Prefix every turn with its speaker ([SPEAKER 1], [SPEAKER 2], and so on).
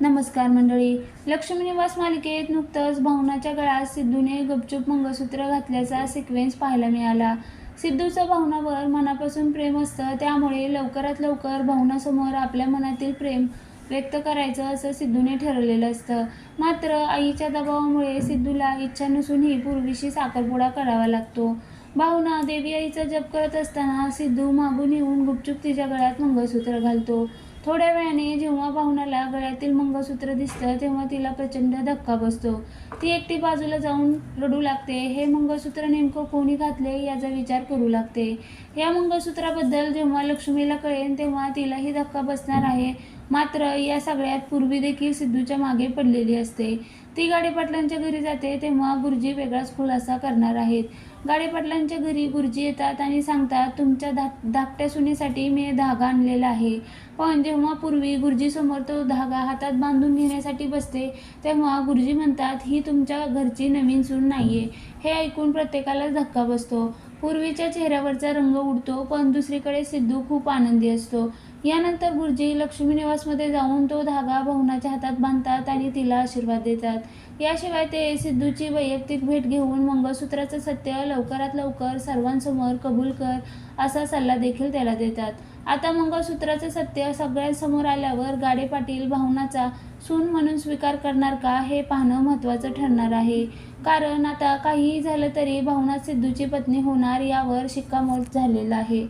[SPEAKER 1] नमस्कार मंडळी. लक्ष्मी निवास मालिकेत नुकतंच भावनाच्या गळ्यात सिद्धूने गपचूप मंगळसूत्र घातल्याचा सिक्वेन्स पाहायला मिळाला. सिद्धूचं भावनावर मनापासून प्रेम असतं त्यामुळे लवकरात लवकर भावनासमोर आपल्या मनातील प्रेम व्यक्त करायचं असं सिद्धूने ठरवलेलं असतं. मात्र आईच्या दबावामुळे सिद्धूला इच्छा नसूनही पूर्वीशी साखरपुडा करावा लागतो. भावना देवी आईचा जप करत असताना सिद्धू मागून येऊन गुपचूप तिच्या गळ्यात मंगळसूत्र घालतो. थोड्या वेळाने जेव्हा भावनाला गळ्यातील मंगळसूत्र दिसतं तेव्हा तिला प्रचंड धक्का बसतो. ती एकटी बाजूला जाऊन रडू लागते. हे मंगळसूत्र नेमकं कोणी घातले याचा विचार करू लागते. या मंगळसूत्राबद्दल जेव्हा लक्ष्मीला कळेल तेव्हा तिलाही धक्का बसणार आहे. मात्र या सगळ्यात पूर्वी देखील सिद्धूच्या मागे पडलेली असते. ती गाडीपाटलांच्या घरी जाते तेव्हा गुरुजी वेगळाच खुलासा करणार आहेत. गाडीपाटलांच्या घरी गुरुजी येतात आणि सांगतात तुमच्या धाक धाकट्या सुनेसाठी मी धागा आणलेला आहे. पण जेव्हा पूर्वी गुरुजीसमोर तो धागा हातात बांधून घेण्यासाठी बसते तेव्हा गुरुजी म्हणतात ही तुमच्या घरची नवीन सून नाही आहे हे ऐकून प्रत्येकालाच धक्का बसतो. पूर्वीच्या चेहऱ्यावरचा रंग उडतो पण दुसरीकडे सिद्धू खूप आनंदी असतो. यानंतर गुरुजी लक्ष्मी निवासमध्ये जाऊन तो धागा भावनाच्या हातात बांधतात आणि तिला आशीर्वाद देतात. याशिवाय ते सिद्धूची वैयक्तिक भेट घेऊन मंगळसूत्राचं सत्य लवकरात लवकर सर्वांसमोर कबूल कर असा सल्ला देखील त्याला देतात. आता मंगळसूत्राचं सत्य सगळ्यांसमोर आल्यावर गाडे पाटील भावनाचा सून म्हणून स्वीकार करणार का हे पाहणं महत्त्वाचं ठरणार आहे. कारण आता काहीही झालं तरी भावना सिद्धूची पत्नी होणार यावर शिक्कामोर्तब झालेला आहे.